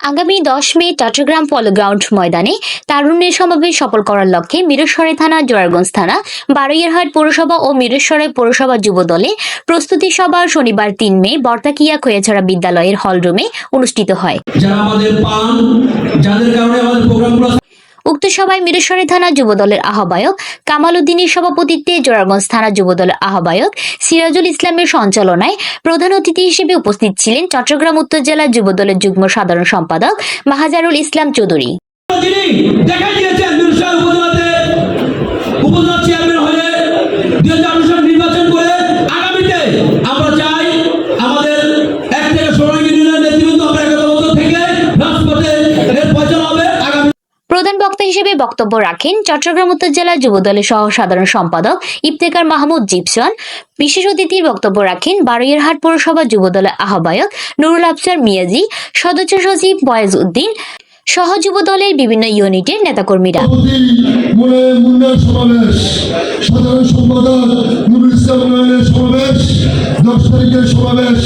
আগামী দশ মে চট্টগ্রাম পলোগ্রাউন্ড ময়দানে তারুণ্যের সমাবেশ সফল করার লক্ষ্যে মিরসরাই থানা, জোয়ারগঞ্জ থানা, বারৈয়ারহাট পৌরসভা ও মিরসরাই পৌরসভা যুব দলে প্রস্তুতি সভা শনিবার তিন মে বর্তাকিয়া খোয়াছড়া বিদ্যালয়ের হলরুমে অনুষ্ঠিত হয়। উক্ত সভায় মিরসরাই থানা যুবদলের আহ্বায়ক কামাল উদ্দিনের সভাপতিত্বে জোরারগঞ্জ থানা যুবদলের আহ্বায়ক সিরাজুল ইসলামের সঞ্চালনায় প্রধান অতিথি হিসেবে উপস্থিত ছিলেন চট্টগ্রাম উত্তর জেলা যুবদলের যুগ্ম সাধারণ সম্পাদক মাহাজারুল ইসলাম চৌধুরী। হিসেবে বক্তব্য রাখেন চট্টগ্রাম উত্তর জেলা যুবদলের সহ সাধারণ সম্পাদক ইফতেকার মাহমুদ জিপসন। বিশেষ অতিথির বক্তব্য রাখেন বারুইয়ারহাট পৌরসভা যুবদলের আহ্বায়ক নুরুল আফসার মিয়াজি, সদস্য সচিব বয়েজ উদ্দিন সহ যুবদলের বিভিন্ন ইউনিটের নেতাকর্মীরা। সাধারণ সম্পাদক নুরুল ইসলাম সমাবেশ, দশ তারিখের সমাবেশ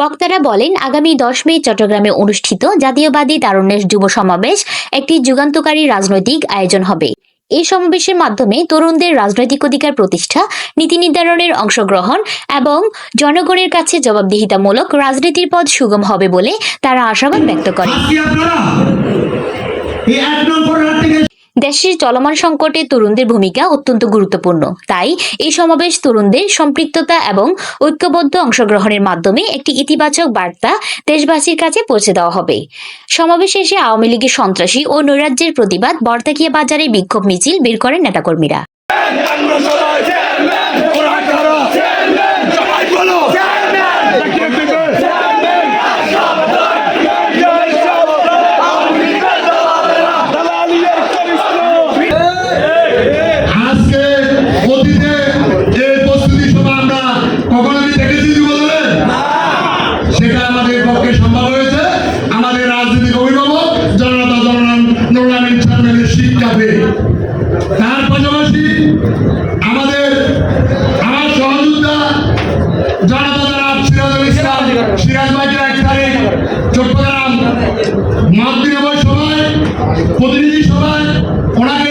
বক্তারা বলেন, আগামী দশ মে চট্টগ্রামে অনুষ্ঠিত জাতীয়বাদী তারুণ্যের যুব সমাবেশ একটি যুগান্তকারী রাজনৈতিক আয়োজন হবে। এই সমাবেশের মাধ্যমে তরুণদের রাজনৈতিক অধিকার প্রতিষ্ঠা, নীতি নির্ধারণের অংশগ্রহণ এবং জনগণের কাছে জবাবদিহিতামূলক রাজনীতির পথ সুগম হবে বলে তারা আশাবাদ ব্যক্ত করেন। দেশের চলমান সংকটে তরুণদের ভূমিকা অত্যন্ত গুরুত্বপূর্ণ। তাই এই সমাবেশ তরুণদের সম্পৃক্ততা এবং ঐক্যবদ্ধ অংশগ্রহণের মাধ্যমে একটি ইতিবাচক বার্তা দেশবাসীর কাছে পৌঁছে দেওয়া হবে। সমাবেশ শেষে আওয়ামী লীগের সন্ত্রাসী ও নৈরাজ্যের প্রতিবাদ বর্তাকিয়া বাজারে বিক্ষোভ মিছিল বের করেন নেতাকর্মীরা। জনতা জনাব সিরাজুল ইসলাম সিরাজ ভাইকে এক তারিখ চট্টগ্রাম মাতৃ সময় প্রতিনিধি সভায় ওনাকে